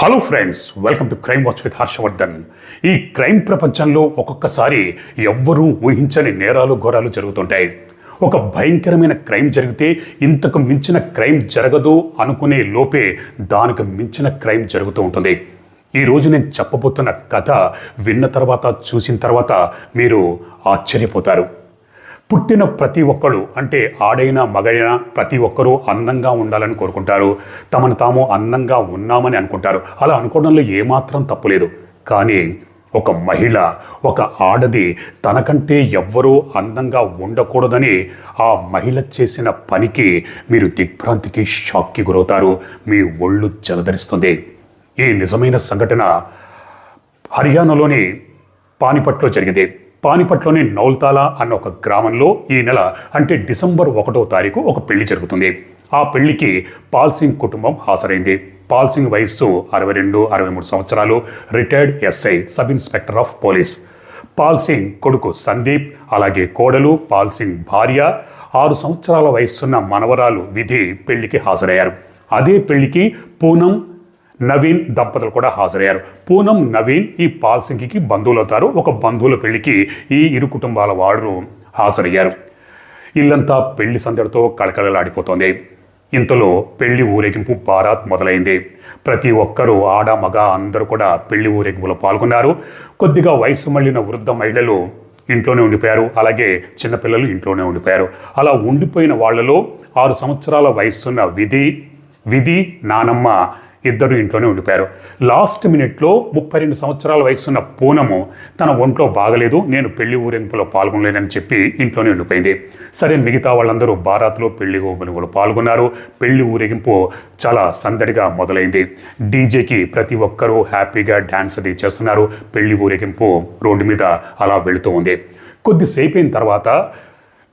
Hello friends welcome to crime watch with Harshavardhan ఈ crime ప్రపంచంలో ఒక్కొక్కసారి ఎవ్వరూ ఊహించని నేరాలు ఘోరాలు జరుగుతుంటాయి. ఒక భయంకరమైన క్రైమ్ జరిగితే ఇంతకు మించిన క్రైమ్ జరగదు అనుకునే లోపే దానికి మించిన క్రైమ్ జరుగుతూ ఉంటుంది. ఈ రోజు నేను చెప్పబోతున్న కథ విన్న తర్వాత చూసిన తర్వాత మీరు ఆశ్చర్యపోతారు. పుట్టిన ప్రతి ఒక్కరు అంటే ఆడైనా మగైనా ప్రతి ఒక్కరూ అందంగా ఉండాలని కోరుకుంటారు. తమను తాము అందంగా ఉన్నామని అనుకుంటారు. అలా అనుకోవడంలో ఏమాత్రం తప్పులేదు కానీ ఒక మహిళ ఒక ఆడది తనకంటే ఎవ్వరూ అందంగా ఉండకూడదని ఆ మహిళ చేసిన పనికి మీరు దిగ్భ్రాంతికి షాక్కి గురవుతారు. మీ ఒళ్ళు జలధరిస్తుంది. ఈ నిజమైన సంఘటన హర్యానాలోని పానిపట్లో జరిగింది. పానిపట్లోని నౌల్తాలా అన్న ఒక గ్రామంలో ఈ నెల అంటే డిసెంబర్ ఒకటో తారీఖు ఒక పెళ్ళి జరుగుతుంది. ఆ పెళ్ళికి పాల్ సింగ్ కుటుంబం హాజరైంది. పాల్ సింగ్ వయస్సు అరవై రెండు అరవై మూడు సంవత్సరాలు retired SI sub inspector of police. Pal Singh కొడుకు సందీప్ అలాగే కోడలు పాల్ సింగ్ భార్య ఆరు సంవత్సరాల వయస్సున్న మనవరాలు విధి పెళ్ళికి హాజరయ్యారు. అదే పెళ్ళికి పూనం నవీన్ దంపతులు కూడా హాజరయ్యారు. పూనం నవీన్ ఈ పాల్ సింగ్కి బంధువులవుతారు. ఒక బంధువుల పెళ్ళికి ఈ ఇరు కుటుంబాల వారు హాజరయ్యారు. ఇల్లంతా పెళ్ళి సందడితో కళకళలాడిపోతోంది. ఇంతలో పెళ్ళి ఊరేగింపు బారాత్ మొదలైంది. ప్రతి ఒక్కరూ ఆడ మగ అందరూ కూడా పెళ్ళి ఊరేగింపులో పాల్గొన్నారు. కొద్దిగా వయసు మళ్ళిన వృద్ధ మహిళలు ఇంట్లోనే ఉండిపోయారు. అలాగే చిన్నపిల్లలు ఇంట్లోనే ఉండిపోయారు. అలా ఉండిపోయిన వాళ్ళలో ఆరు సంవత్సరాల వయసున్న విధి విధి నానమ్మ ఇద్దరు ఇంట్లోనే ఉండిపోయారు. లాస్ట్ మినిట్లో ముప్పై రెండు సంవత్సరాల వయసున్న పూనము తన ఒంట్లో బాగలేదు నేను పెళ్ళి ఊరేగింపులో పాల్గొనలేనని చెప్పి ఇంట్లోనే ఉండిపోయింది. సరే మిగతా వాళ్ళందరూ బారాత్లో పెళ్ళి ఊరేగింపులో పాల్గొన్నారు. పెళ్ళి ఊరేగింపు చాలా సందడిగా మొదలైంది. డీజేకి ప్రతి ఒక్కరూ హ్యాపీగా డ్యాన్స్ అది చేస్తున్నారు. పెళ్ళి ఊరేగింపు రోడ్డు మీద అలా వెళుతూ ఉంది. కొద్దిసేపు అయిన తర్వాత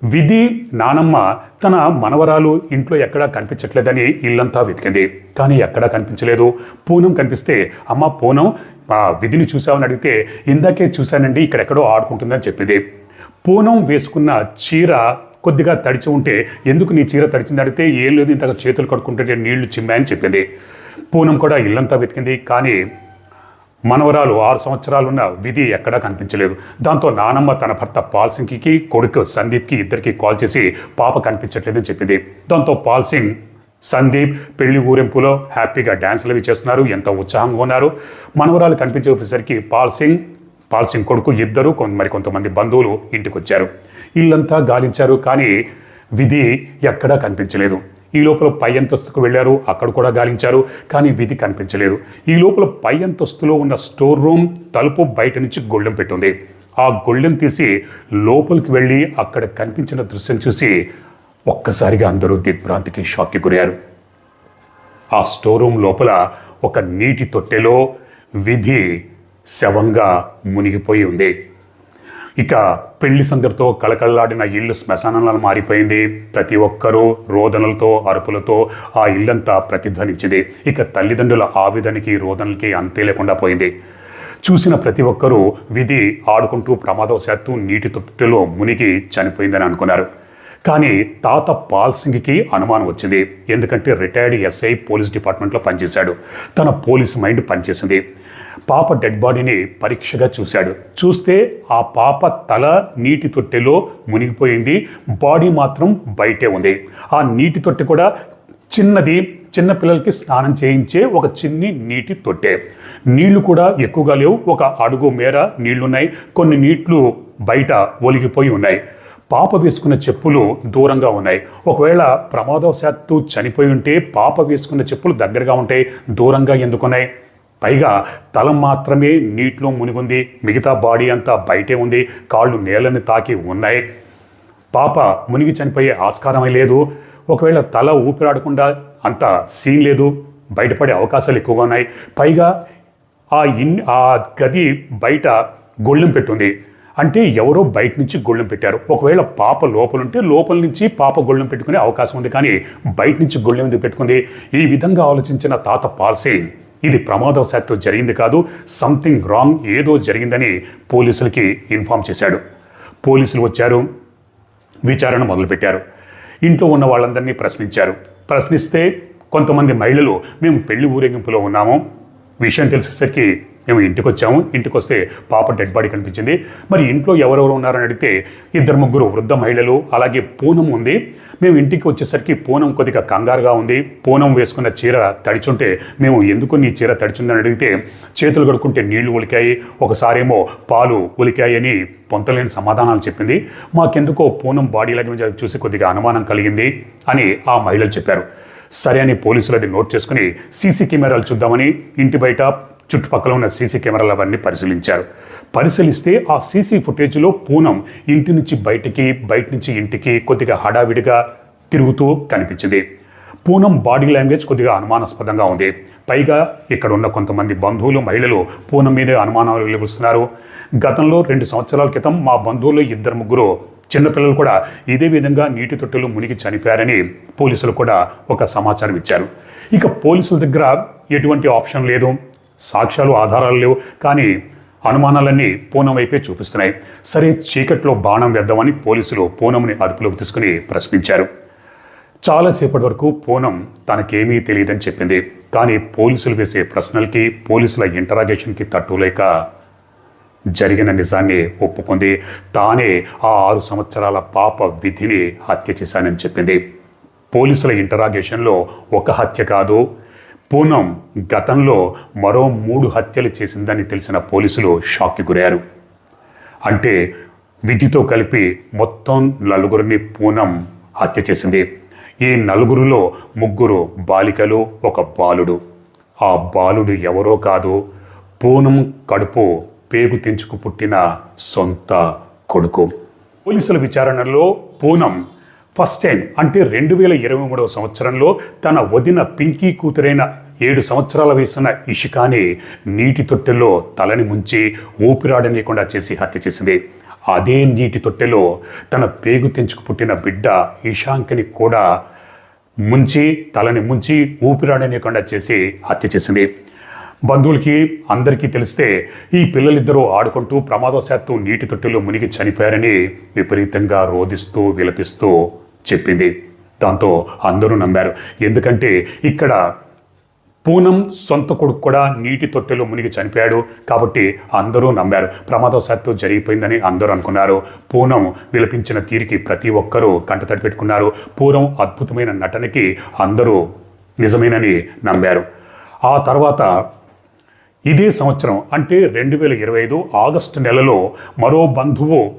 విధి నానమ్మ తన మనవరాలు ఇంట్లో ఎక్కడా కనిపించట్లేదని ఇల్లంతా వెతికింది. కానీ ఎక్కడా కనిపించలేదు. పూనం కనిపిస్తే అమ్మ పూనం విధిని చూసావని అడిగితే ఇందాకే చూశానండి ఇక్కడెక్కడో ఆడుకుంటుందని చెప్పింది. పూనం వేసుకున్న చీర కొద్దిగా తడిచి ఉంటే ఎందుకు నీ చీర తడిచింది అడిగితే ఏం లేదు ఇంతగా చేతులు కడుక్కుంటే నీళ్ళు చిమ్మాయని చెప్పింది. పూనం కూడా ఇల్లంతా వెతికింది. కానీ మనవరాలు ఆరు సంవత్సరాలున్న విధి ఎక్కడా కనిపించలేదు. దాంతో నానమ్మ తన భర్త పాల్ సింగ్కి కొడుకు సందీప్కి ఇద్దరికి కాల్ చేసి పాప కనిపించట్లేదని చెప్పింది. దాంతో పాల్ సింగ్ సందీప్ పెళ్ళి ఊరింపులో హ్యాపీగా డ్యాన్సులు అవి చేస్తున్నారు ఎంతో ఉత్సాహంగా ఉన్నారు. మనవరాలు కనిపించేసరికి పాల్ సింగ్ పాల్ సింగ్ కొడుకు ఇద్దరు కొంత మరి కొంతమంది బంధువులు ఇంటికి వచ్చారు ఇల్లంతా గాలించారు కానీ విధి ఎక్కడా కనిపించలేదు. ఈ లోపల పై అంతస్తుకు వెళ్ళారు. అక్కడ కూడా గాలించారు. కానీ విధి కనిపించలేదు. ఈ లోపల పై అంతస్తులో ఉన్న స్టోర్ రూమ్ తలుపు బయట నుంచి గొళ్ళెం పెట్టుంది. ఆ గొళ్ళెం తీసి లోపలికి వెళ్ళి అక్కడ కనిపించిన దృశ్యం చూసి ఒక్కసారిగా అందరూ దిగ్భ్రాంతికి షాక్కి గురయ్యారు. ఆ స్టోర్ రూమ్ లోపల ఒక నీటి తొట్టెలో విధి శవంగా మునిగిపోయి ఉంది. ఇక పెళ్ళి సందడితో కళకళలాడిన ఇల్లు శ్మశానంలో మారిపోయింది. ప్రతి ఒక్కరూ రోదనలతో అరుపులతో ఆ ఇల్లంతా ప్రతిధ్వనించింది. ఇక తల్లిదండ్రుల ఆవేదనకి రోదనలకి అంతే లేకుండా పోయింది. చూసిన ప్రతి ఒక్కరూ విధి ఆడుకుంటూ ప్రమాదవశాత్తు నీటి తొట్టిలో మునిగి చనిపోయిందని అనుకున్నారు. కానీ తాత పాల్ సింగ్కి అనుమానం వచ్చింది. ఎందుకంటే రిటైర్డ్ ఎస్ఐ పోలీస్ డిపార్ట్మెంట్లో పనిచేశాడు. తన పోలీస్ మైండ్ పనిచేసింది. పాప డెడ్ బాడీని పరీక్షగా చూశాడు. చూస్తే ఆ పాప తల నీటి తొట్టెలో మునిగిపోయింది. బాడీ మాత్రం బయటే ఉంది. ఆ నీటి తొట్టె కూడా చిన్నది చిన్న పిల్లలకి స్నానం చేయించే ఒక చిన్ని నీటి తొట్టె. నీళ్ళు కూడా ఎక్కువగా లేవు. ఒక అడుగు మేర నీళ్ళున్నాయి. కొన్ని నీళ్ళు బయట ఒలిగిపోయి ఉన్నాయి. పాప వేసుకున్న చెప్పులు దూరంగా ఉన్నాయి. ఒకవేళ ప్రమాదవశాత్తు చనిపోయి ఉంటే పాప వేసుకున్న చెప్పులు దగ్గరగా ఉంటాయి దూరంగా ఎందుకున్నాయి? పైగా తల మాత్రమే నీటిలో మునిగుంది. మిగతా బాడీ అంతా బయటే ఉంది. కాళ్ళు నేలని తాకి ఉన్నాయి. పాప మునిగి చనిపోయే ఆస్కారమే లేదు. ఒకవేళ తల ఊపిరాడకుండా అంత సీన్ లేదు. బయటపడే అవకాశాలు ఎక్కువగా ఉన్నాయి. పైగా ఆ ఇన్ ఆ గది బయట గొళ్ళెం పెట్టుంది. అంటే ఎవరో బయట నుంచి గొళ్ళెం పెట్టారు. ఒకవేళ పాప లోపలుంటే లోపల నుంచి పాప గొళ్ళెం పెట్టుకునే అవకాశం ఉంది. కానీ బయట నుంచి గొళ్ళెం ఎందుకు పెట్టుకుంది? ఈ విధంగా ఆలోచించిన తాత పాల్సే ఇది ప్రమాదవశాత్తు జరిగింది కాదు సంథింగ్ రాంగ్ ఏదో జరిగిందని పోలీసులకి ఇన్ఫామ్ చేశాడు. పోలీసులు వచ్చారు విచారణ మొదలుపెట్టారు. ఇంట్లో ఉన్న వాళ్ళందరినీ ప్రశ్నించారు. ప్రశ్నిస్తే కొంతమంది మహిళలు మేము పెళ్ళి ఊరేగింపులో ఉన్నాము. విషయం తెలిసేసరికి మేము ఇంటికి వచ్చాము ఇంటికి వస్తే పాప డెడ్ బాడీ కనిపించింది. మరి ఇంట్లో ఎవరెవరు ఉన్నారని అడిగితే ఇద్దరు ముగ్గురు వృద్ధ మహిళలు అలాగే పూనం ఉంది. మేము ఇంటికి వచ్చేసరికి పూనం కొద్దిగా కంగారుగా ఉంది. పూనం వేసుకున్న చీర తడిచుంటే మేము ఎందుకు నీ చీర తడిచిందని అడిగితే చేతులు కడుక్కుంటే నీళ్ళు ఒలికాయి ఒకసారేమో పాలు ఉలికాయని పొంతలేని సమాధానాలు చెప్పింది. మాకెందుకో పూనం బాడీ లాంగ్వేజ్ చూసి కొద్దిగా అనుమానం కలిగింది అని ఆ మహిళలు చెప్పారు. సరే అని పోలీసులు అది నోట్ చేసుకుని సీసీ కెమెరాలు చూద్దామని ఇంటి బయట చుట్టుపక్కల ఉన్న సీసీ కెమెరాలు అవన్నీ పరిశీలించారు. పరిశీలిస్తే ఆ సీసీ ఫుటేజ్లో పూనం ఇంటి నుంచి బయటికి బయట నుంచి ఇంటికి కొద్దిగా హడావిడిగా తిరుగుతూ కనిపించింది. పూనం బాడీ లాంగ్వేజ్ కొద్దిగా అనుమానాస్పదంగా ఉంది. పైగా ఇక్కడ ఉన్న కొంతమంది బంధువులు మహిళలు పూనం మీదే అనుమానాలు వెలువరుస్తున్నారు గతంలో రెండు సంవత్సరాల క్రితం మా బంధువులు ఇద్దరు ముగ్గురు చిన్నపిల్లలు కూడా ఇదే విధంగా నీటి తొట్టెలు మునిగి చనిపోయారని పోలీసులు కూడా ఒక సమాచారం ఇచ్చారు. ఇక పోలీసుల దగ్గర ఎటువంటి ఆప్షన్ లేదు. సాక్ష్యాలు ఆధారాలు లేవు. కానీ అనుమానాలన్నీ పూనం వైపే చూపిస్తున్నాయి. సరే చీకట్లో బాణం వేద్దామని పోలీసులు పూనంని అదుపులోకి తీసుకుని ప్రశ్నించారు. చాలాసేపటి వరకు పూనం తనకేమీ తెలియదని చెప్పింది. కానీ పోలీసులు వేసే ప్రశ్నలకి పోలీసుల ఇంటరాగేషన్కి తట్టులేక జరిగిన నిజాన్ని ఒప్పుకుంది. తానే ఆ ఆరు సంవత్సరాల పాప విధిని హత్య చేశానని చెప్పింది. పోలీసుల ఇంటరాగేషన్లో ఒక హత్య కాదు పూనం గతంలో మరో మూడు హత్యలు చేసిందని తెలిసిన పోలీసులు షాక్కి గురయ్యారు. అంటే విధితో కలిపి మొత్తం నలుగురిని పూనం హత్య చేసింది. ఈ నలుగురిలో ముగ్గురు బాలికలు ఒక బాలుడు. ఆ బాలుడు ఎవరో కాదు పూనం కడుపు పేగు తెంచుకు పుట్టిన సొంత కొడుకు. పోలీసుల విచారణలో పూనం ఫస్ట్ టైం అంటే రెండు వేల ఇరవై మూడవ సంవత్సరంలో తన వదిన పింకీ కూతురైన ఏడు సంవత్సరాల వయసున్న ఇషికాని నీటి తొట్టెలో తలని ముంచి ఊపిరాడనీయకుండా చేసి హత్య చేసింది. అదే నీటి తొట్టెలో తన పేగు తెంచుకు పుట్టిన బిడ్డ ఇషాంక్ని కూడా ముంచి తలని ముంచి ఊపిరాడనీయకుండా చేసి హత్య చేసింది. బంధువులకి అందరికీ తెలిస్తే ఈ పిల్లలిద్దరూ ఆడుకుంటూ ప్రమాదవశాత్తు నీటి తొట్టెలో మునిగి చనిపోయారని విపరీతంగా రోధిస్తూ విలపిస్తూ చెప్పింది. దాంతో అందరూ నమ్మారు. ఎందుకంటే ఇక్కడ పూనం సొంత కొడుకు కూడా నీటి తొట్టెలో మునిగి చనిపోయాడు కాబట్టి అందరూ నమ్మారు. ప్రమాదవశాత్తు జరిగిపోయిందని అందరూ అనుకున్నారు. పూనం విలపించిన తీరికి ప్రతి ఒక్కరూ కంటతడి పెట్టుకున్నారు. పూనం అద్భుతమైన నటనకి అందరూ నిజమేనని నమ్మారు. ఆ తర్వాత ఇదే సంవత్సరం అంటే రెండు వేల ఇరవై ఐదు ఆగస్టు నెలలో మరో బంధువు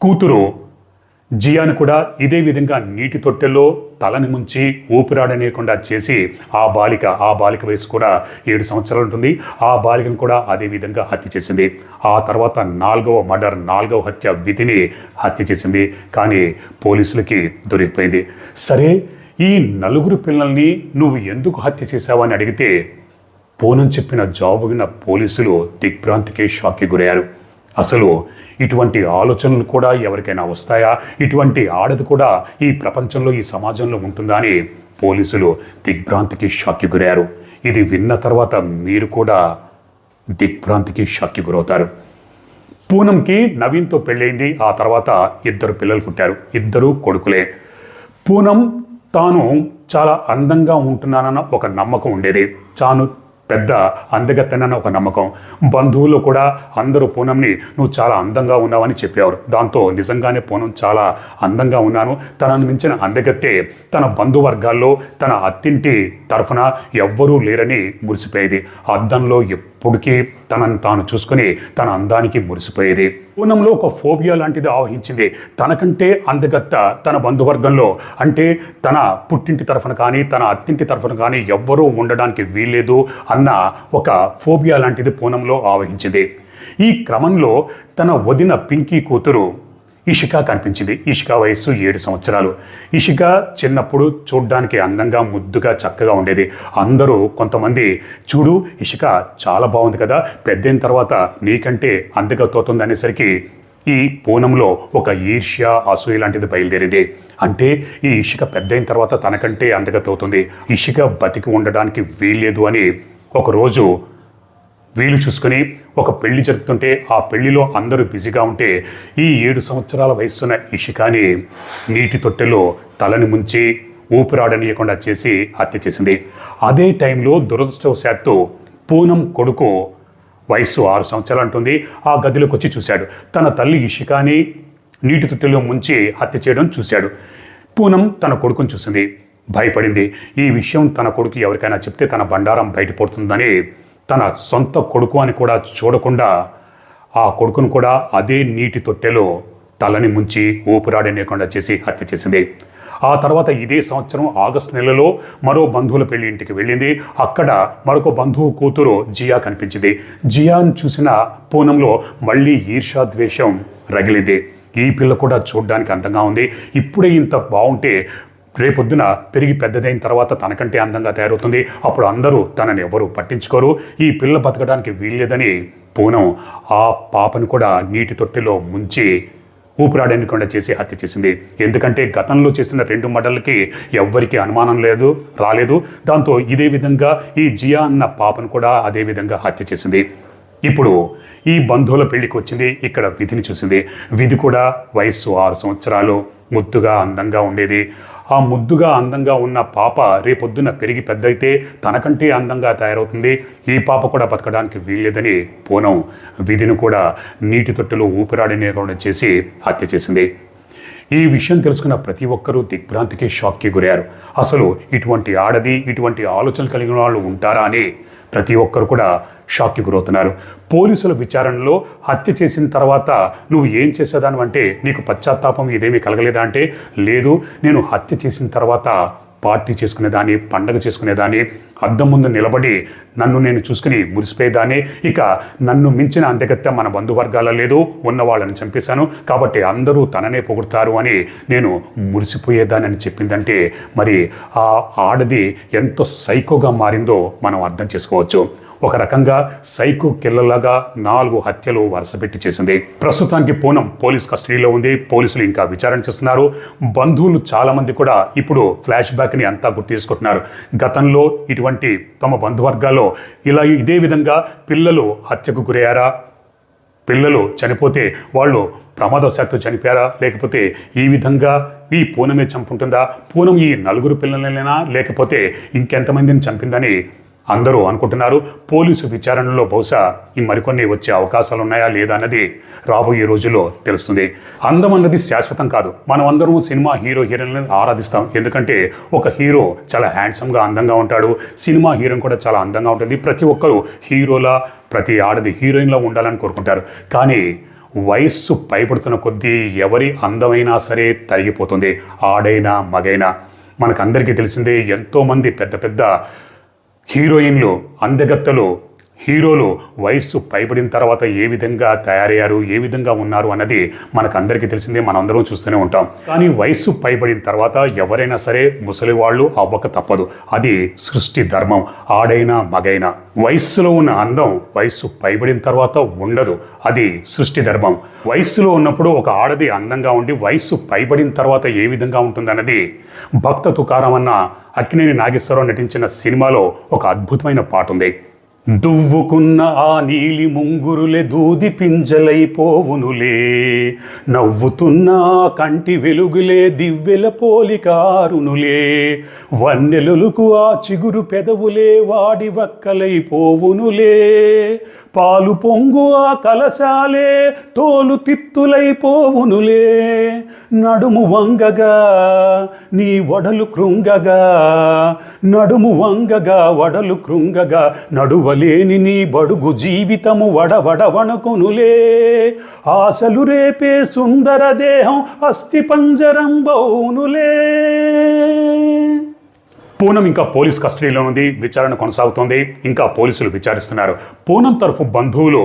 కూతురు జియాను కూడా ఇదే విధంగా నీటి తొట్టెల్లో తలని ముంచి ఊపిరాడనేయకుండా చేసి ఆ బాలిక ఆ బాలిక వయసు కూడా ఏడు సంవత్సరాలు ఉంటుంది. ఆ బాలికను కూడా అదే విధంగా హత్య చేసింది. ఆ తర్వాత నాలుగవ మర్డర్ నాలుగవ హత్య విధిని హత్య చేసింది. కానీ పోలీసులకి దొరికిపోయింది. సరే ఈ నలుగురు పిల్లల్ని నువ్వు ఎందుకు హత్య చేశావని అడిగితే పూనం చెప్పిన జాబు విన్న పోలీసులు దిగ్భ్రాంతికి షాక్కి గురయ్యారు. అసలు ఇటువంటి ఆలోచనలు కూడా ఎవరికైనా వస్తాయా? ఇటువంటి ఆడది కూడా ఈ ప్రపంచంలో ఈ సమాజంలో ఉంటుందా అని పోలీసులు దిగ్భ్రాంతికి షాక్కి గురయ్యారు. ఇది విన్న తర్వాత మీరు కూడా దిగ్భ్రాంతికి షాక్కి గురవుతారు. పూనంకి నవీన్తో పెళ్ళైంది ఆ తర్వాత ఇద్దరు పిల్లలు పుట్టారు. ఇద్దరు కొడుకులే. పూనం తాను చాలా అందంగా ఉంటున్నానన్న ఒక నమ్మకం ఉండేది. తాను పెద్ద అందగత్తెనన్న ఒక నమ్మకం. బంధువులు కూడా అందరూ పూనంని నువ్వు చాలా అందంగా ఉన్నావని చెప్పేవారు. దాంతో నిజంగానే పూనం చాలా అందంగా ఉన్నాను. తనను మించిన అందగత్తే తన బంధువర్గాల్లో తన అత్తింటి తరఫున ఎవ్వరూ లేరని మురిసిపోయేది. అద్దంలో పొడికి తనను తాను చూసుకుని తన అందానికి మురిసిపోయేది. పూనంలో ఒక ఫోబియా లాంటిది ఆవహించింది. తనకంటే అందగత్త తన బంధువర్గంలో. అంటే తన పుట్టింటి తరఫున కానీ తన అత్తింటి తరఫున కానీ ఎవ్వరూ ఉండడానికి వీల్లేదు అన్న ఒక ఫోబియా లాంటిది పూనంలో ఆవహించింది. ఈ క్రమంలో తన వదిన పింకీ కూతురు ఇషిక కనిపించింది. ఇషిక వయస్సు ఏడు సంవత్సరాలు. ఇషిక చిన్నప్పుడు చూడ్డానికి అందంగా ముద్దుగా చక్కగా ఉండేది. అందరూ కొంతమంది చూడు ఇషిక చాలా బాగుంది కదా పెద్దయిన తర్వాత నీకంటే అందగా తోతుంది అనేసరికి ఈ పూనంలో ఒక ఈర్ష్య అసూయ లాంటిది బయలుదేరింది. అంటే ఈ ఇషిక పెద్దయిన తర్వాత తనకంటే అందగా తోతుంది. ఇషిక బతికి ఉండడానికి వీల్లేదు అని ఒకరోజు వీలు చూసుకుని ఒక పెళ్ళి జరుపుతుంటే ఆ పెళ్ళిలో అందరూ బిజీగా ఉంటే ఈ ఏడు సంవత్సరాల వయస్సున్న ఇషికాని నీటి తొట్టెలో తలని ముంచి ఊపిరాడనీయకుండా చేసి హత్య చేసింది. అదే టైంలో దురదృష్టవశాత్తు పూనం కొడుకు వయస్సు ఆరు సంవత్సరాలు అంటుంది. ఆ గదిలోకి వచ్చి చూశాడు. తన తల్లి ఇషికాని నీటి తొట్టెలో ముంచి హత్య చేయడం చూశాడు. పూనం తన కొడుకుని చూసింది. భయపడింది. ఈ విషయం తన కొడుకు ఎవరికైనా చెప్తే తన బండారం బయటపడుతుందని తన సొంత కొడుకు అని కూడా చూడకుండా ఆ కొడుకును కూడా అదే నీటి తొట్టెలో తలని ముంచి ఊపిరాడనేకుండా చేసి హత్య చేసింది. ఆ తర్వాత ఇదే సంవత్సరం ఆగస్టు నెలలో మరో బంధువుల పెళ్ళి ఇంటికి వెళ్ళింది. అక్కడ మరొక బంధువు కూతురు జియా కనిపించింది. జియాను చూసిన పూనంలో మళ్ళీ ఈర్షాద్వేషం రగిలింది. ఈ పిల్ల కూడా చూడడానికి అందంగా ఉంది. ఇప్పుడే ఇంత బాగుంటే రేపొద్దున పెరిగి పెద్దదైన తర్వాత తనకంటే అందంగా తయారవుతుంది. అప్పుడు అందరూ తనని ఎవరూ పట్టించుకోరు. ఈ పిల్ల బతకడానికి వీల్లేదని పూనం ఆ పాపను కూడా నీటి తొట్టెలో ముంచి ఊపిరాడనికుండా చేసి హత్య చేసింది. ఎందుకంటే గతంలో చేసిన రెండు మడలకి ఎవ్వరికి అనుమానం లేదు రాలేదు. దాంతో ఇదే విధంగా ఈ జియా అన్న పాపను కూడా అదే విధంగా హత్య చేసింది. ఇప్పుడు ఈ బంధువుల పెళ్ళికి వచ్చింది. ఇక్కడ విధిని చూసింది. విధి కూడా వయస్సు ఆరు సంవత్సరాలు. ముద్దుగా అందంగా ఉండేది. ఆ ముద్దుగా అందంగా ఉన్న పాప రేపొద్దున పెరిగి పెద్దయితే తనకంటే అందంగా తయారవుతుంది. ఈ పాప కూడా బతకడానికి వీల్లేదని పూనం విధిని కూడా నీటి తొట్టులో ఊపిరాడనేకుండా చేసి హత్య చేసింది. ఈ విషయం తెలుసుకున్న ప్రతి ఒక్కరూ దిగ్భ్రాంతికి షాక్కి గురయ్యారు. అసలు ఇటువంటి ఆడది ఇటువంటి ఆలోచనలు కలిగిన వాళ్ళు ఉంటారా అని ప్రతి ఒక్కరు కూడా షాక్కి గురవుతున్నారు. పోలీసుల విచారణలో హత్య చేసిన తర్వాత నువ్వు ఏం చేసేదాను అంటే నీకు పశ్చాత్తాపం ఇదేమీ కలగలేదా అంటే లేదు నేను హత్య చేసిన తర్వాత పార్టీ చేసుకునేదాన్ని పండగ చేసుకునేదాన్ని అద్దం ముందు నిలబడి నన్ను నేను చూసుకుని మురిసిపోయేదాన్ని ఇక నన్ను మించిన అందగత్య మన బంధువర్గాల లేదు ఉన్న వాళ్ళని చంపేశాను కాబట్టి అందరూ తననే పొగుడతారు అని నేను మురిసిపోయేదానని చెప్పిందంటే మరి ఆ ఆడది ఎంతో సైకోగా మారిందో మనం అర్థం చేసుకోవచ్చు. ఒక రకంగా సైకో కిల్లలాగా నాలుగు హత్యలు వరుసపెట్టి చేసింది. ప్రస్తుతానికి పూనం పోలీస్ కస్టడీలో ఉంది. పోలీసులు ఇంకా విచారణ చేస్తున్నారు. బంధువులు చాలామంది కూడా ఇప్పుడు ఫ్లాష్ బ్యాక్ని అంతా గుర్తు తీసుకుంటున్నారు గతంలో ఇటువంటి తమ బంధువర్గాల్లో ఇలా ఇదే విధంగా పిల్లలు హత్యకు గురయ్యారా? పిల్లలు చనిపోతే వాళ్ళు ప్రమాదవశాత్తు చనిపోయారా? లేకపోతే ఈ విధంగా ఈ పూనమే చంపుంటుందా? పూనం ఈ నలుగురు పిల్లలైనా లేకపోతే ఇంకెంతమందిని చంపిందని అందరూ అనుకుంటున్నారు పోలీసు విచారణలో బహుశా ఈ మరికొన్ని వచ్చే అవకాశాలు ఉన్నాయా లేదా అన్నది రాబోయే రోజుల్లో తెలుస్తుంది. అందం అన్నది శాశ్వతం కాదు. మనం అందరం సినిమా హీరో హీరోయిన్లను ఆరాధిస్తాం. ఎందుకంటే ఒక హీరో చాలా హ్యాండ్సమ్గా అందంగా ఉంటాడు. సినిమా హీరోయిన్ కూడా చాలా అందంగా ఉంటుంది. ప్రతి ఒక్కరూ హీరోలా ప్రతి ఆడది హీరోయిన్లా ఉండాలని కోరుకుంటారు. కానీ వయస్సు పైపడుతున్న కొద్దీ ఎవరి అందమైనా సరే తరిగిపోతుంది. ఆడైనా మగైనా. మనకందరికీ తెలిసిందే ఎంతోమంది పెద్ద పెద్ద హీరోయిన్లు అందగత్తలు హీరోలు వయస్సు పైబడిన తర్వాత ఏ విధంగా తయారయ్యారు ఏ విధంగా ఉన్నారు అన్నది మనకు అందరికీ తెలిసిందే మనందరం చూస్తూనే ఉంటాం. కానీ వయస్సు పైబడిన తర్వాత ఎవరైనా సరే ముసలి వాళ్ళు అవ్వక తప్పదు. అది సృష్టి ధర్మం. ఆడైనా మగైనా. వయస్సులో ఉన్న అందం వయస్సు పైబడిన తర్వాత ఉండదు. అది సృష్టి ధర్మం. వయస్సులో ఉన్నప్పుడు ఒక ఆడది అందంగా ఉండి వయస్సు పైబడిన తర్వాత ఏ విధంగా ఉంటుందన్నది భక్త తుకారం అన్న అక్కినేని నాగేశ్వరరావు నటించిన సినిమాలో ఒక అద్భుతమైన పాట ఉంది దువ్వుకున్న ఆ నీలి ముంగురులే దూది పింజలైపోవునులే. నవ్వుతున్న కంటి వెలుగులే దివ్వెల పోలికారునులే. వన్నెలులకు ఆ చిగురు పెదవులే వాడి వక్కలైపోవునులే పాలు పొంగు ఆ కలశాలే తోలు తిత్తులైపోవునులే. నడుము వంగగా నీ వడలు కృంగగా నడుము వంగగా వడలు కృంగగా నడువలు లేని నీ బడుగు జీవితము వడవడవణుకునులే. ఆశలు రేపే సుందర దేహం అస్థి పంజరం బౌనులే పూనం ఇంకా పోలీస్ కస్టడీలో ఉంది విచారణ కొనసాగుతోంది. ఇంకా పోలీసులు విచారిస్తున్నారు. పూనం తరఫు బంధువులు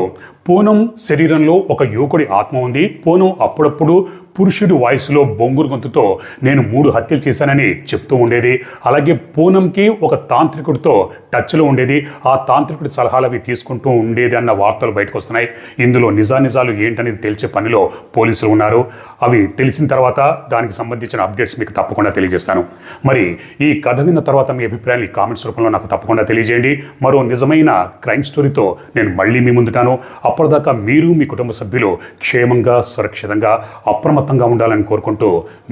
పూనం శరీరంలో ఒక యువకుడి ఆత్మ ఉంది. పూనం అప్పుడప్పుడు పురుషుడి వాయిస్లో బొంగురు గొంతుతో నేను మూడు హత్యలు చేశానని చెప్తూ ఉండేది. అలాగే పూనంకి ఒక తాంత్రికుడితో టచ్లో ఉండేది. ఆ తాంత్రికుడి సలహాలు అవి తీసుకుంటూ ఉండేది అన్న వార్తలు బయటకు వస్తున్నాయి. ఇందులో నిజానిజాలు ఏంటనేది తెలిసే పనిలో పోలీసులు ఉన్నారు. అవి తెలిసిన తర్వాత దానికి సంబంధించిన అప్డేట్స్ మీకు తప్పకుండా తెలియజేస్తాను. మరి ఈ కథ విన్న తర్వాత మీ అభిప్రాయాన్ని కామెంట్స్ రూపంలో నాకు తప్పకుండా తెలియజేయండి. మరో నిజమైన క్రైమ్ స్టోరీతో నేను మళ్ళీ మీ ముందుటాను. అప్పటిదాకా మీరు మీ కుటుంబ సభ్యులు క్షేమంగా సురక్షితంగా అప్రమత్త అప్రమత్తంగా ఉండాలని కోరుకుంటూ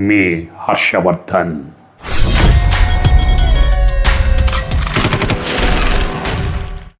మీ హర్షవర్ధన్.